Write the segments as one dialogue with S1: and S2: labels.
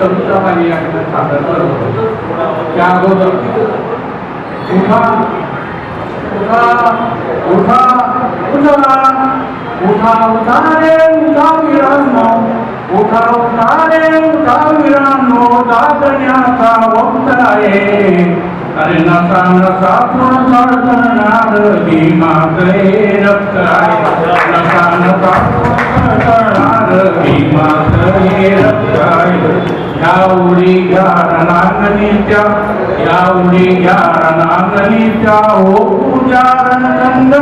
S1: चतुर्थ पर्यायाकडे सादर करतो त्या अगोदर उठा उठा उठा उठा उठा उठा रे उठा वीरांनो उठा उठा रे उठा वीरांनो दादण्याचा वक्त आहे अरे नसा नसा पूर्ण तळतळणार ही माते रक्त आहे नसा नसा पूर्ण तळतळणार ही माते रक्त आहे جاؤار چار نند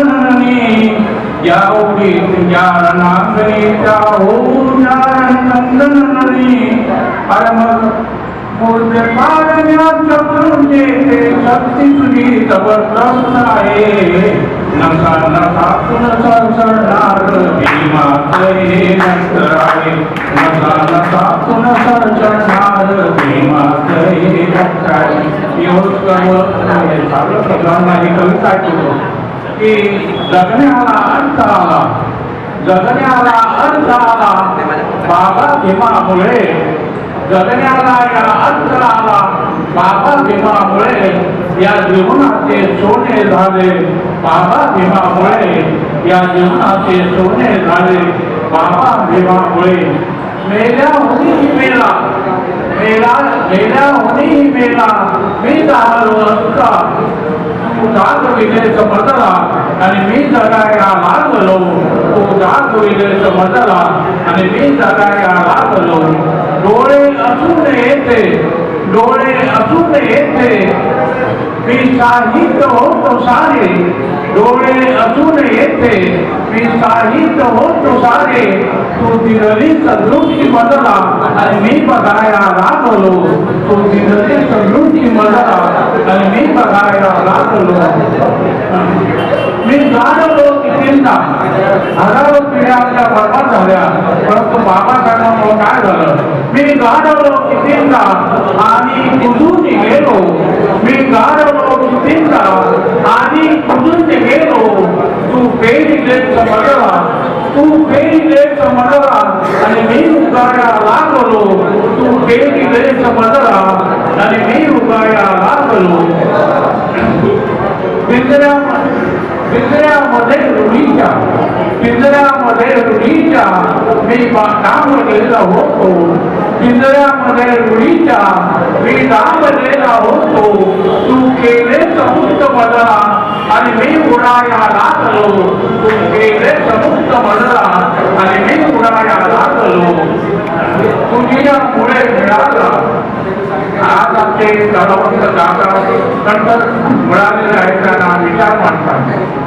S1: جی جار نگنی چار چند مرتے शक्तीची जबरदस्त आहे नका नका कुणाचा चढणार आहे नका नका कुणाचा चढणार भीमाचे कविता की जगण्याला अर्थ आला जगण्याला अर्थ आला बाबा भीमामुळे जगण्याला या अंतराला बाबा भीमामुळे या जीवनाचे सोने झाले बाबा भीमामुळे या जीवनाचे सोने झाले बाबा भीमामुळे मेल्या होणी मेला मेला मेल्या होणी मेला मी झालो असता तू चार समजला आणि मी जगायला लागलो तू जात विजय समजला आणि मी जगायला लागलो ڈو اجن ڈوے اجن ہو تو سارے ڈوے اجن ہو تو سارے سلوک کی علمی می بتایا کرو تو سلو کی مزا بتایا روا ہر پیڑ ہرا گے مدرا میڑا لگی مدا میگا لگے पिंजऱ्यामध्ये रुढीच्या मी दामलेला होतो पिंजऱ्यामध्ये रुढीच्या मी दामलेला होतो तू केले समुक्त बदला आणि मी उडाया लागलो तू केले समुक्त बदला आणि मी उडाया लागलो तुझ्या पुढे मिळाला आज आमचे सर्वांचं दादा नंतर मिळालेले आहेत त्यांना विचार मांडतात